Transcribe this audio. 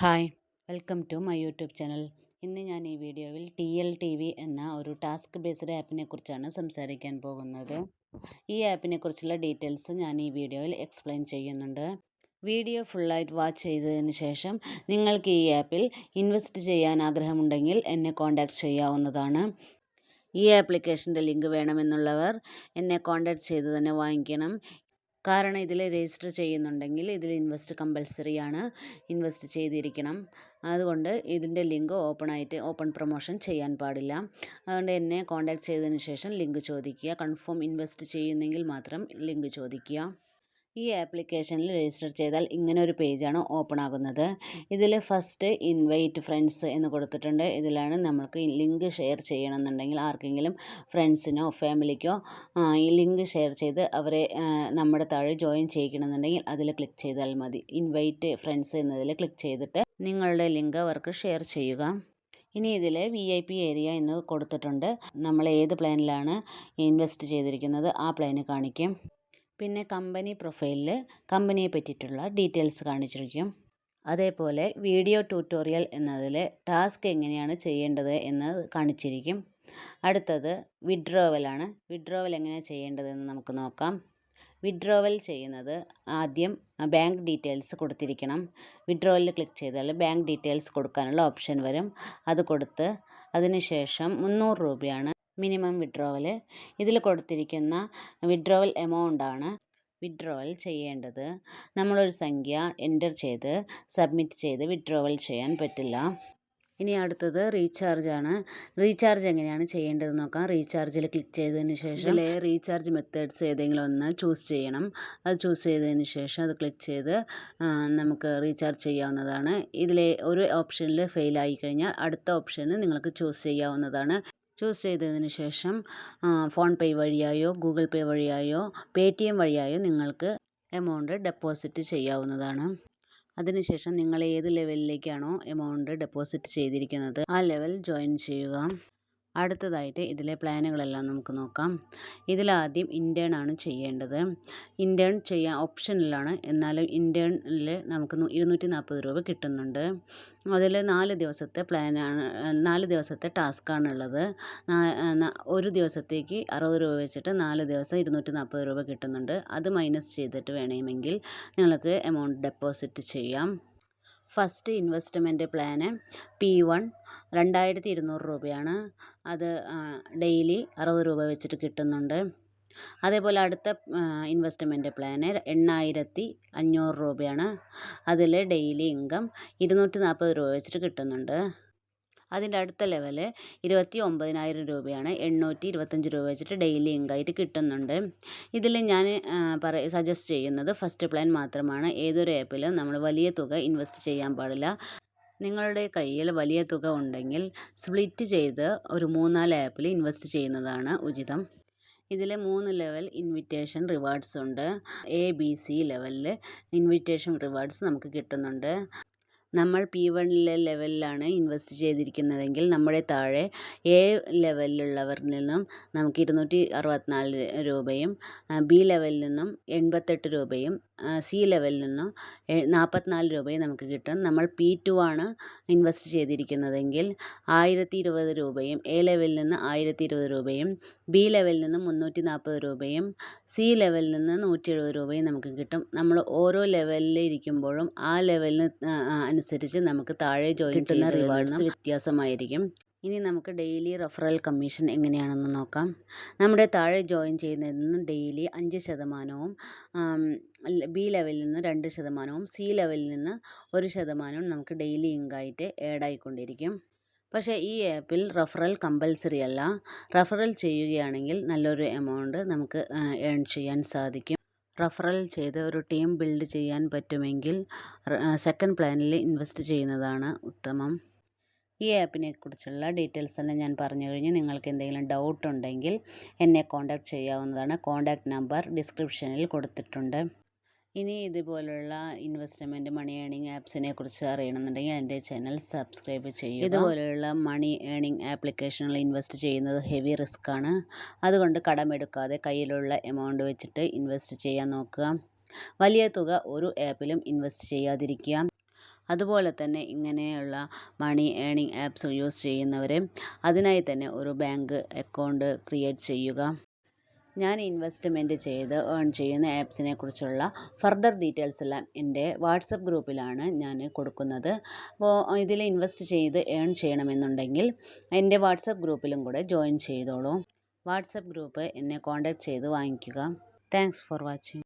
Hi welcome to my YouTube channel. ഇന്ന് ഞാൻ ഈ വീഡിയോയിൽ ടി എൽ ടി വി എന്ന ഒരു ടാസ്ക് ബേസ്ഡ് ആപ്പിനെ കുറിച്ചാണ് സംസാരിക്കാൻ പോകുന്നത്. ഈ ആപ്പിനെ കുറിച്ചുള്ള ഡീറ്റെയിൽസ് ഞാൻ ഈ വീഡിയോയിൽ എക്സ്പ്ലെയിൻ ചെയ്യുന്നുണ്ട്. വീഡിയോ ഫുള്ളായിട്ട് വാച്ച് ചെയ്തതിന് ശേഷം നിങ്ങൾക്ക് ഈ ആപ്പിൽ ഇൻവെസ്റ്റ് ചെയ്യാൻ ആഗ്രഹമുണ്ടെങ്കിൽ എന്നെ കോൺടാക്റ്റ് ചെയ്യാവുന്നതാണ്. ഈ ആപ്ലിക്കേഷന്റെ ലിങ്ക് വേണമെന്നുള്ളവർ എന്നെ കോൺടാക്റ്റ് ചെയ്ത് തന്നെ വാങ്ങിക്കണം. കാരണം ഇതിൽ രജിസ്റ്റർ ചെയ്യുന്നുണ്ടെങ്കിൽ ഇതിൽ ഇൻവെസ്റ്റ് കമ്പൽസറി ആണ് ഇൻവെസ്റ്റ് ചെയ്തിരിക്കണം. അതുകൊണ്ട് ഇതിന്റെ ലിങ്ക് ഓപ്പൺ ആയിട്ട് ഓപ്പൺ പ്രൊമോഷൻ ചെയ്യാൻ പാടില്ല. അതുകൊണ്ട് എന്നെ കോൺടാക്ട് ചെയ്തതിന് ശേഷം ലിങ്ക് ചോദിക്കുക. കൺഫേം ഇൻവെസ്റ്റ് ചെയ്യുന്നെങ്കിൽ മാത്രം ലിങ്ക് ചോദിക്കുക. ഈ ആപ്ലിക്കേഷനിൽ രജിസ്റ്റർ ചെയ്താൽ ഇങ്ങനെ ഒരു പേജാണ് ഓപ്പൺ ആകുന്നത് ഇതിൽ ഫസ്റ്റ് ഇൻവൈറ്റ് ഫ്രണ്ട്സ് എന്ന് കൊടുത്തിട്ടുണ്ട്. ഇതിലാണ് നമ്മൾക്ക് ലിങ്ക് ഷെയർ ചെയ്യണമെന്നുണ്ടെങ്കിൽ ആർക്കെങ്കിലും ഫ്രണ്ട്സിനോ ഫാമിലിക്കോ ഈ ലിങ്ക് ഷെയർ ചെയ്ത് അവരെ നമ്മുടെ താഴെ ജോയിൻ ചെയ്യിക്കണമെന്നുണ്ടെങ്കിൽ അതിൽ ക്ലിക്ക് ചെയ്താൽ മതി. ഇൻവൈറ്റ് ഫ്രണ്ട്സ് എന്നതിൽ ക്ലിക്ക് ചെയ്തിട്ട് നിങ്ങളുടെ ലിങ്ക് അവർക്ക് ഷെയർ ചെയ്യുക. ഇനി ഇതിൽ വി ഐ പി ഏരിയ എന്ന് കൊടുത്തിട്ടുണ്ട്. നമ്മൾ ഏത് പ്ലാനിലാണ് ഇൻവെസ്റ്റ് ചെയ്തിരിക്കുന്നത് ആ പ്ലാന് കാണിക്കും. പിന്നെ കമ്പനി പ്രൊഫൈലിൽ കമ്പനിയെ പറ്റിയിട്ടുള്ള ഡീറ്റെയിൽസ് കാണിച്ചിരിക്കും. അതേപോലെ വീഡിയോ ട്യൂട്ടോറിയൽ എന്നതിൽ ടാസ്ക് എങ്ങനെയാണ് ചെയ്യേണ്ടത് എന്ന് കാണിച്ചിരിക്കും. അടുത്തത് വിഡ്രോവലാണ്. വിഡ്രോവൽ എങ്ങനെയാണ് ചെയ്യേണ്ടതെന്ന് നമുക്ക് നോക്കാം. വിഡ്രോവൽ ചെയ്യുന്നത് ആദ്യം ബാങ്ക് ഡീറ്റെയിൽസ് കൊടുത്തിരിക്കണം. വിഡ്രോവലിൽ ക്ലിക്ക് ചെയ്താൽ ബാങ്ക് ഡീറ്റെയിൽസ് കൊടുക്കാനുള്ള ഓപ്ഷൻ വരും. അത് കൊടുത്ത് അതിനുശേഷം മുന്നൂറ് രൂപയാണ് മിനിമം വിഡ്രോവൽ ഇതിൽ കൊടുത്തിരിക്കുന്ന വിഡ്രോവൽ എമൗണ്ടാണ് വിഡ്രോവൽ ചെയ്യേണ്ടത്. നമ്മളൊരു സംഖ്യ എന്റർ ചെയ്ത് സബ്മിറ്റ് ചെയ്ത് വിഡ്രോവൽ ചെയ്യാൻ പറ്റില്ല. ഇനി അടുത്തത് റീചാർജ് ആണ്. റീചാർജ് എങ്ങനെയാണ് ചെയ്യേണ്ടത് നോക്കാം. റീചാർജിൽ ക്ലിക്ക് ചെയ്തതിന് ശേഷം റീചാർജ് മെത്തേഡ്സ് ഏതെങ്കിലും ഒന്ന് ചൂസ് ചെയ്യണം. അത് ചൂസ് ചെയ്തതിന് ശേഷം അത് ക്ലിക്ക് ചെയ്ത് നമുക്ക് റീചാർജ് ചെയ്യാവുന്നതാണ്. ഇതിലെ ഒരു ഓപ്ഷനിൽ ഫെയിൽ ആയി കഴിഞ്ഞാൽ അടുത്ത ഓപ്ഷന് നിങ്ങൾക്ക് ചൂസ് ചെയ്യാവുന്നതാണ്. ചൂസ് ചെയ്തതിന് ശേഷം ഫോൺ പേ വഴിയായോ ഗൂഗിൾ പേ വഴിയായോ പേ ടി എം വഴിയായോ നിങ്ങൾക്ക് എമൗണ്ട് ഡെപ്പോസിറ്റ് ചെയ്യാവുന്നതാണ്. അതിനുശേഷം നിങ്ങൾ ഏത് ലെവലിലേക്കാണോ എമൗണ്ട് ഡെപ്പോസിറ്റ് ചെയ്തിരിക്കുന്നത് ആ ലെവൽ ജോയിൻ ചെയ്യുക. അടുത്തതായിട്ട് ഇതിലെ പ്ലാനുകളെല്ലാം നമുക്ക് നോക്കാം. ഇതിലാദ്യം ഇന്റേൺ ആണ് ചെയ്യേണ്ടത്. ഇന്റേൺ ചെയ്യാൻ ഓപ്ഷനിലാണ് എന്നാലും ഇന്റേണിൽ നമുക്ക് ഇരുന്നൂറ്റി നാൽപ്പത് രൂപ കിട്ടുന്നുണ്ട്. അതിൽ നാല് ദിവസത്തെ പ്ലാനാണ് നാല് ദിവസത്തെ ടാസ്ക്കാണുള്ളത് ഒരു ദിവസത്തേക്ക് അറുപത് രൂപ വെച്ചിട്ട് നാല് ദിവസം ഇരുന്നൂറ്റി നാൽപ്പത് രൂപ കിട്ടുന്നുണ്ട്. അത് മൈനസ് ചെയ്തിട്ട് വേണമെങ്കിൽ നിങ്ങൾക്ക് എമൗണ്ട് ഡെപ്പോസിറ്റ് ചെയ്യാം. First investment plan P one രണ്ടായിരത്തി ഇരുന്നൂറ് രൂപയാണ്. അത് ഡെയിലി അറുപത് രൂപ വെച്ചിട്ട് കിട്ടുന്നുണ്ട്. അതേപോലെ അടുത്ത ഇൻവെസ്റ്റ്മെന്റ് പ്ലാന് എണ്ണായിരത്തി അഞ്ഞൂറ് രൂപയാണ്. അതിൽ ഡെയിലി ഇൻകം ഇരുന്നൂറ്റി നാൽപ്പത് രൂപ വെച്ചിട്ട് കിട്ടുന്നുണ്ട്. അതിന്റെ അടുത്ത ലെവൽ ഇരുപത്തി ഒമ്പതിനായിരം രൂപയാണ്. എണ്ണൂറ്റി ഇരുപത്തഞ്ച് രൂപ വെച്ചിട്ട് ഡെയിലി ഇൻകായിട്ട് കിട്ടുന്നുണ്ട്. ഇതിൽ ഞാൻ പറ സജസ്റ്റ് ചെയ്യുന്നത് ഫസ്റ്റ് പ്ലാൻ മാത്രമാണ്. ഏതൊരു ആപ്പിലും നമ്മൾ വലിയ തുക ഇൻവെസ്റ്റ് ചെയ്യാൻ പാടില്ല. നിങ്ങളുടെ കയ്യിൽ വലിയ തുക ഉണ്ടെങ്കിൽ സ്പ്ലിറ്റ് ചെയ്ത് ഒരു മൂന്നാൽ ആപ്പിൽ ഇൻവെസ്റ്റ് ചെയ്യുന്നതാണ് ഉചിതം. ഇതിൽ മൂന്ന് ലെവൽ ഇൻവിറ്റേഷൻ റിവാർഡ്സ് ഉണ്ട്. എ ബി സി ലെവലിൽ ഇൻവിറ്റേഷൻ റിവാർഡ്സ് നമുക്ക് കിട്ടുന്നുണ്ട്. നമ്മൾ പി വണ്ണിലെ ലെവലിലാണ് ഇൻവെസ്റ്റ് ചെയ്തിരിക്കുന്നതെങ്കിൽ നമ്മുടെ താഴെ എ ലെവലിലുള്ളവരിൽ നിന്നും നമുക്ക് ഇരുന്നൂറ്റി അറുപത്തിനാല് രൂപയും ബി ലെവലിൽ നിന്നും എൺപത്തെട്ട് രൂപയും സി ലെവലിൽ നിന്നും നാൽപ്പത്തിനാല് രൂപയും നമുക്ക് കിട്ടും. നമ്മൾ പി ടു ആണ് ഇൻവെസ്റ്റ് ചെയ്തിരിക്കുന്നതെങ്കിൽ ആയിരത്തി ഇരുപത് രൂപയും എ ലെവലിൽ നിന്ന് ആയിരത്തി ഇരുപത് രൂപയും ബി ലെവലിൽ നിന്ന് മുന്നൂറ്റി നാൽപ്പത് രൂപയും സി ലെവലിൽ നിന്ന് നൂറ്റി എഴുപത് രൂപയും നമുക്ക് കിട്ടും. നമ്മൾ ഓരോ ലെവലിൽ ഇരിക്കുമ്പോഴും ആ ലെവലിന് അനുസരിച്ച് നമുക്ക് താഴെ ജോയിൻ ചെയ്യുന്ന റിവാർഡ്സ് വ്യത്യാസമായിരിക്കും. ഇനി നമുക്ക് ഡെയിലി റെഫറൽ കമ്മീഷൻ എങ്ങനെയാണെന്ന് നോക്കാം. നമ്മുടെ താഴെ ജോയിൻ ചെയ്യുന്നതിൽ നിന്നും ഡെയിലി അഞ്ച് ശതമാനവും ബി ലെവലിൽ നിന്ന് രണ്ട് ശതമാനവും സി ലെവലിൽ നിന്ന് ഒരു ശതമാനവും നമുക്ക് ഡെയിലി ഇങ്കായിട്ട് ആഡ് ആയിക്കൊണ്ടിരിക്കും. പക്ഷേ ഈ ആപ്പിൽ റെഫറൽ കമ്പൽസറി അല്ല. റെഫറൽ ചെയ്യുകയാണെങ്കിൽ നല്ലൊരു എമൗണ്ട് നമുക്ക് ഏൺ ചെയ്യാൻ സാധിക്കും. റഫറൽ ചെയ്ത് ഒരു ടീം ബിൽഡ് ചെയ്യാൻ പറ്റുമെങ്കിൽ സെക്കൻഡ് പ്ലാനിൽ ഇൻവെസ്റ്റ് ചെയ്യുന്നതാണ് ഉത്തമം. ഈ ആപ്പിനെ കുറിച്ചുള്ള ഡീറ്റെയിൽസ് എല്ലാം ഞാൻ പറഞ്ഞു കഴിഞ്ഞു. നിങ്ങൾക്ക് എന്തെങ്കിലും ഡൗട്ട് ഉണ്ടെങ്കിൽ എന്നെ കോൺടാക്റ്റ് ചെയ്യാവുന്നതാണ്. കോൺടാക്റ്റ് നമ്പർ ഡിസ്ക്രിപ്ഷനിൽ കൊടുത്തിട്ടുണ്ട്. ഇനി ഇതുപോലുള്ള ഇൻവെസ്റ്റ്മെന്റ് മണി ഏണിംഗ് ആപ്സിനെ കുറിച്ച് അറിയണമെന്നുണ്ടെങ്കിൽ എന്റെ ചാനൽ സബ്സ്ക്രൈബ് ചെയ്യുക. ഇതുപോലെയുള്ള മണി ഏണിംഗ് ആപ്ലിക്കേഷനുകൾ ഇൻവെസ്റ്റ് ചെയ്യുന്നത് ഹെവി റിസ്ക് ആണ്. അതുകൊണ്ട് കടമെടുക്കാതെ കയ്യിലുള്ള എമൗണ്ട് വെച്ചിട്ട് ഇൻവെസ്റ്റ് ചെയ്യാൻ നോക്കുക. വലിയ തുക ഒരു ആപ്പിലും ഇൻവെസ്റ്റ് ചെയ്യാതിരിക്കുക. അതുപോലെ തന്നെ ഇങ്ങനെയുള്ള മണി ഏണിംഗ് ആപ്സ് യൂസ് ചെയ്യുന്നവരെ അതിനായി തന്നെ ഒരു ബാങ്ക് അക്കൗണ്ട് ക്രിയേറ്റ് ചെയ്യുക. ഞാൻ ഇൻവെസ്റ്റ്മെന്റ് ചെയ്ത് ഏൺ ചെയ്യുന്ന ആപ്സിനെ കുറിച്ചുള്ള ഫർദർ ഡീറ്റെയിൽസ് എല്ലാം എന്റെ വാട്സപ്പ് ഗ്രൂപ്പിലാണ് ഞാൻ കൊടുക്കുന്നത്. അപ്പോൾ ഇതിൽ ഇൻവെസ്റ്റ് ചെയ്ത് ഏൺ ചെയ്യണമെന്നുണ്ടെങ്കിൽ എന്റെ വാട്സപ്പ് ഗ്രൂപ്പിലും കൂടെ ജോയിൻ ചെയ്തോളൂ. വാട്സപ്പ് ഗ്രൂപ്പ് എന്നെ കോൺടാക്റ്റ് ചെയ്ത് വാങ്ങിക്കുക. Thanks for watching.